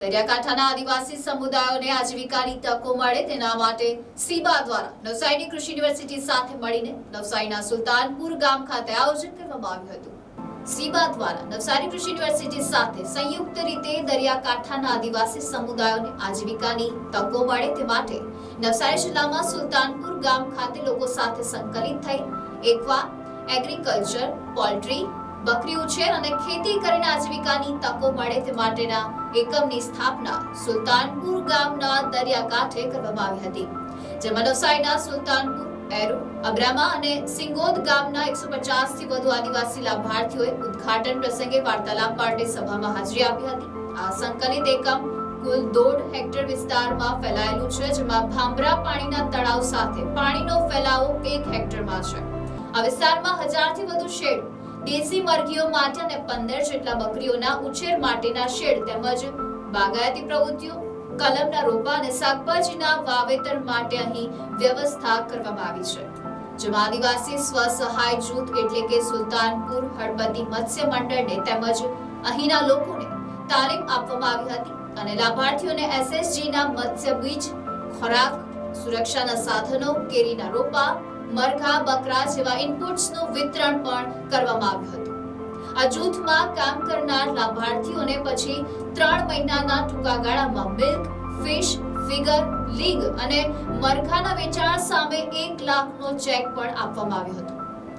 દરિયાકાંઠાના આદિવાસી સમુદાયોને આજીવિકાની તકો મળે તેના માટે સીબા દ્વારા નવસારીની કૃષિ યુનિવર્સિટી સાથે મળીને નવસારીના સુલતાનપુર ગામ ખાતે આયોજન કરવામાં આવ્યું હતું. સીબા દ્વારા નવસારી કૃષિ યુનિવર્સિટી સાથે સંયુક્ત રીતે દરિયાકાંઠાના આદિવાસી સમુદાયોને આજીવિકાની તકો મળે તે માટે નવસારી જિલ્લામાં સુલતાનપુર ગામ ખાતે લોકો સાથે સંકલિત થઈ એકવા, એગ્રીકલ્ચર, પોલ્ટ્રી, બકરી ઉછેર અને ખેતી કરીને આજીવિકાની તકો મળે તે માટેના એકમની સ્થાપના સુલતાનપુર ગામના દરિયાકાંઠે કરવામાં આવી હતી, જેમાં નવસારીના સુલતાનપુર, એરુ, અબ્રામા અને સિંગોદ ગામના એકસો થી વધુ આદિવાસી લાભાર્થીઓએ ઉદ્ઘાટન પ્રસંગે વાર્તાલાપ માટે સભામાં હાજરી આપી હતી. આ સંકલિત એકમ કુલ દોઢ હેક્ટર વિસ્તારમાં ફેલાયેલું છે, જેમાં ભાંભરા પાણીના તળાવ સાથે પાણીનો ફેલાવો એક હેક્ટરમાં છે. આ વિસ્તારમાં હજારથી વધુ શેડ દેશી મરઘીઓ માટે અને પંદર જેટલા બકરીઓના ઉછેર માટેના શેડ તેમજ બાગાયતી પ્રવૃત્તિઓ, કલમના રોપા અને શાકભાજીના વાવેતર માટે અહીં વ્યવસ્થા કરવામાં આવી છે. જેમાં આદિવાસી સ્વસહાય જૂથ એટલે કે સુલતાનપુર હળપતિ મત્સ્ય મંડળને તેમજ અહીંના લોકોને તાલીમ આપવામાં આવી હતી અને લાભાર્થીઓને એસએસજીના મત્સ્ય બીજ, ખોરાક, સુરક્ષાના સાધનો, કેરીના રોપા મરઘા, બકરા જેવા ઇનપુટ્સનું વિતરણ પણ કરવામાં આવ્યું હતું. આ જૂથમાં કામ કરનાર લાભાર્થીઓને પછી ત્રણ મહિનાના ટૂંકા ગાળામાં મિલ્ક, ફિશ, ફિગર, લીગ અને મરઘાના વેચાણ સામે એક લાખનો ચેક પણ આપવામાં આવ્યો હતો.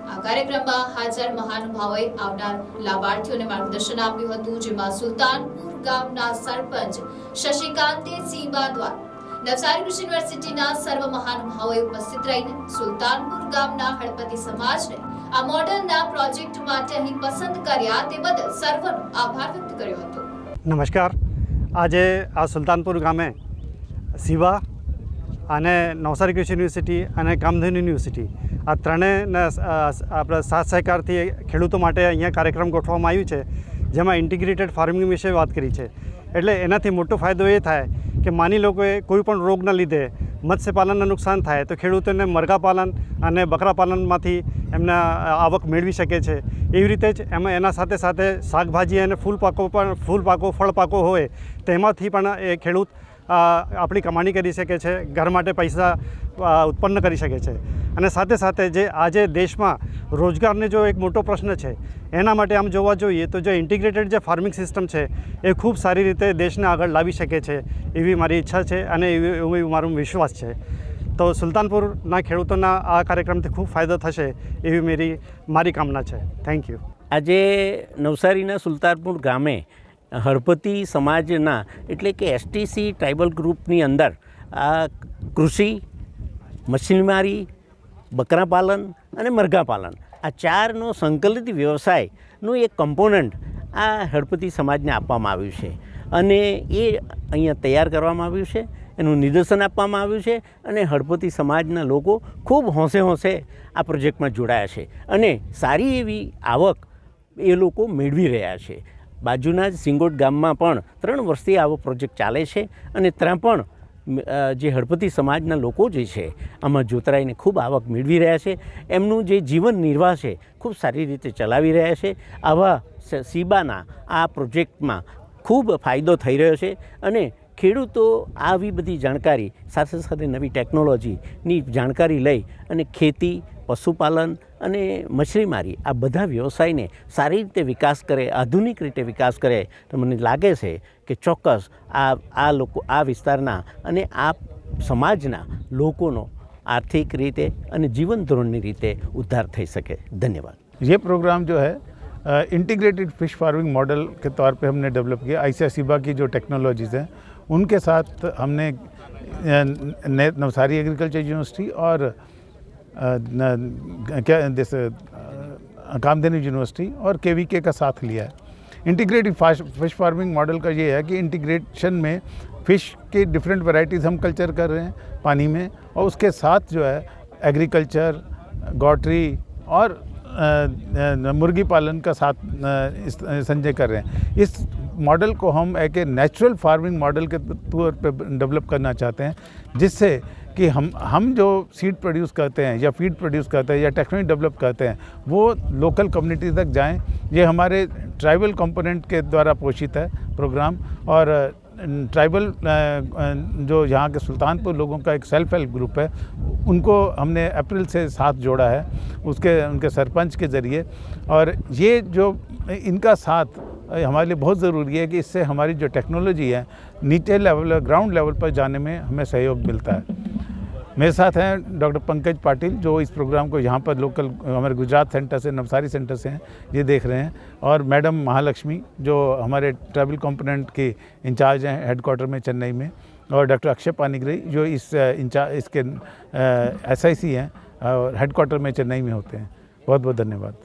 આ કાર્યક્રમમાં હાજર મહાનુભાવોએ આવનાર લાભાર્થીઓને માર્ગદર્શન આપ્યું હતું, જેમાં સુલતાનપુર ગામના સરપંચ શશિકાંતે સીમા દ્વારા નવસારી કૃષિ યુનિવર્સિટીના સર્વ મહાનુભાવોએ ઉપસ્થિત રહીને સુલતાનપુર ગામના હળપતિ સમાજને આ મોડલના પ્રોજેક્ટ માટે અહીં પસંદ કર્યા તે બદલ સર્વનો આભાર વ્યક્ત કર્યો હતો. નમસ્કાર. આજે આ સુલતાનપુર ગામે સિવા અને નવસારી કૃષિ યુનિવર્સિટી અને કામધેનુ યુનિવર્સિટી આ ત્રણેયના આપણા સાથ સહકારથી ખેડૂતો માટે અહીંયા કાર્યક્રમ ગોઠવવામાં આવ્યું છે, જેમાં ઇન્ટિગ્રેટેડ ફાર્મિંગ વિશે વાત કરી છે. એટલે એનાથી મોટો ફાયદો એ થાય કે માની લો કે કોઈ પણ રોગના લીધે મત્સ્યપાલનને નુકસાન થાય, તો ખેડૂતોને મરઘા પાલન અને બકરા પાલનમાંથી એમના આવક મેળવી શકે છે. એવી રીતે જ એમાં એના સાથે સાથે શાકભાજી અને ફૂલ પાકો પણ ફૂલ પાકો ફળ પાકો હોય, તેમાંથી પણ એ ખેડૂત આપણી કમાણી કરી શકે છે, ઘર માટે પૈસા ઉત્પન્ન કરી શકે છે. અને સાથે સાથે જે આજે દેશમાં રોજગારને જો એક મોટો પ્રશ્ન છે, એના માટે આમ જોવા જોઈએ તો જે ઇન્ટિગ્રેટેડ જે ફાર્મિંગ સિસ્ટમ છે, એ ખૂબ સારી રીતે દેશને આગળ લાવી શકે છે એવી મારી ઈચ્છા છે અને એવી, એવું મારું વિશ્વાસ છે. તો સુલતાનપુરના ખેડૂતોના આ કાર્યક્રમથી ખૂબ ફાયદો થશે એવી મેરી, મારી કામના છે. થેન્ક યુ આજે નવસારીના સુલતાનપુર ગામે હળપતિ સમાજના એટલે કે એસટીસી ટ્રાઇબલ ગ્રુપની અંદર આ કૃષિ, મશીનમારી, બકરા પાલન અને મરઘા પાલન. આ ચારનો સંકલિત વ્યવસાયનું એક કમ્પોનન્ટ આ હળપતિ સમાજને આપવામાં આવ્યું છે. અને એ અહીંયા તૈયાર કરવામાં આવ્યું છે, એનું નિદર્શન આપવામાં આવ્યું છે અને હળપતિ સમાજના લોકો ખૂબ હોંશે હોંશે આ પ્રોજેક્ટમાં જોડાયા છે. અને સારી એવી આવક એ લોકો મેળવી રહ્યા છે. બાજુના જ સિંગોટ ગામમાં પણ ત્રણ વર્ષથી આવો પ્રોજેક્ટ ચાલે છે અને ત્યાં પણ જે હળપતિ સમાજના લોકો જે છે, આમાં જોતરાઈને ખૂબ આવક મેળવી રહ્યા છે. એમનું જે જીવન નિર્વાહ છે, ખૂબ સારી રીતે ચલાવી રહ્યા છે. આવા સીબાના આ પ્રોજેક્ટમાં ખૂબ ફાયદો થઈ રહ્યો છે અને ખેડૂતો આવી બધી જાણકારી, સાથે સાથે નવી ટેકનોલોજીની જાણકારી લઈ અને ખેતી, પશુપાલન અને મછલીમારી આ બધા વ્યવસાયને સારી રીતે વિકાસ કરે આધુનિક રીતે વિકાસ કરે તો મને લાગે છે કે ચોક્કસ આ આ લોકો આ વિસ્તારના અને આ સમાજના લોકોનો આર્થિક રીતે અને જીવન ધોરણની રીતે ઉદ્ધાર થઈ શકે ધન્યવાદ ये प्रोग्राम जो है इंटीग्रेटेड फिश फार्मिंग मॉडल के तौर पे हमने डेवलप किया आईसीआईसीबा की जो टेक्नोलॉजीज़ हैं उनके साथ हमने अ, ने- नवसारी एग्रीकल्चर यूनिवर्सिटी और अ, न- क्या, जैसे कामधेनु यूनिवर्सिटी और के का साथ लिया है। इंटीग्रेटेड फ़िश फ़ार्मिंग मॉडल का ये है कि इंटीग्रेशन में फ़िश की डिफरेंट वैरायटीज़ हम कल्चर कर रहे हैं पानी में और उसके साथ जो है एग्रीकल्चर गॉटरी और मुर्गी पालन का साथ संजय कर रहे हैं। इस मॉडल को हम एक नेचुरल फ़ार्मिंग मॉडल के तौर पे डेवलप करना चाहते हैं, जिससे कि हम हम जो सीड प्रोड्यूस करते हैं या फ़ीड प्रोड्यूस करते हैं या टेक्नोलॉजी डेवलप करते हैं, वो लोकल कम्युनिटी तक जाएँ। ये हमारे ट्राइबल कंपोनेंट के द्वारा पोषित है प्रोग्राम और ट्राइबल जो यहाँ के सुल्तानपुर लोगों का एक सेल्फ हेल्प ग्रुप है, उनको हमने अप्रैल से साथ जोड़ा है उसके, उनके सरपंच के ज़रिए। और ये जो, इनका साथ हमारे लिए बहुत ज़रूरी है कि इससे हमारी जो टेक्नोलॉजी है, नीचे लेवल ग्राउंड लेवल पर जाने में हमें सहयोग मिलता है। मेरे साथ हैं डॉक्टर पंकज पाटिल, जो इस प्रोग्राम को यहाँ पर लोकल, हमारे गुजरात सेंटर से, नवसारी सेंटर से हैं, ये देख रहे हैं। और मैडम महालक्ष्मी, जो हमारे ट्रैवल कंपोनेंट के इंचार्ज हैं हेडक्वार्टर में, चेन्नई में, और डॉक्टर अक्षय पानीग्रही, जो इस इंचार्ज इसके एस आई सी हैं और हेडक्वार्टर में चेन्नई में होते हैं। बहुत बहुत धन्यवाद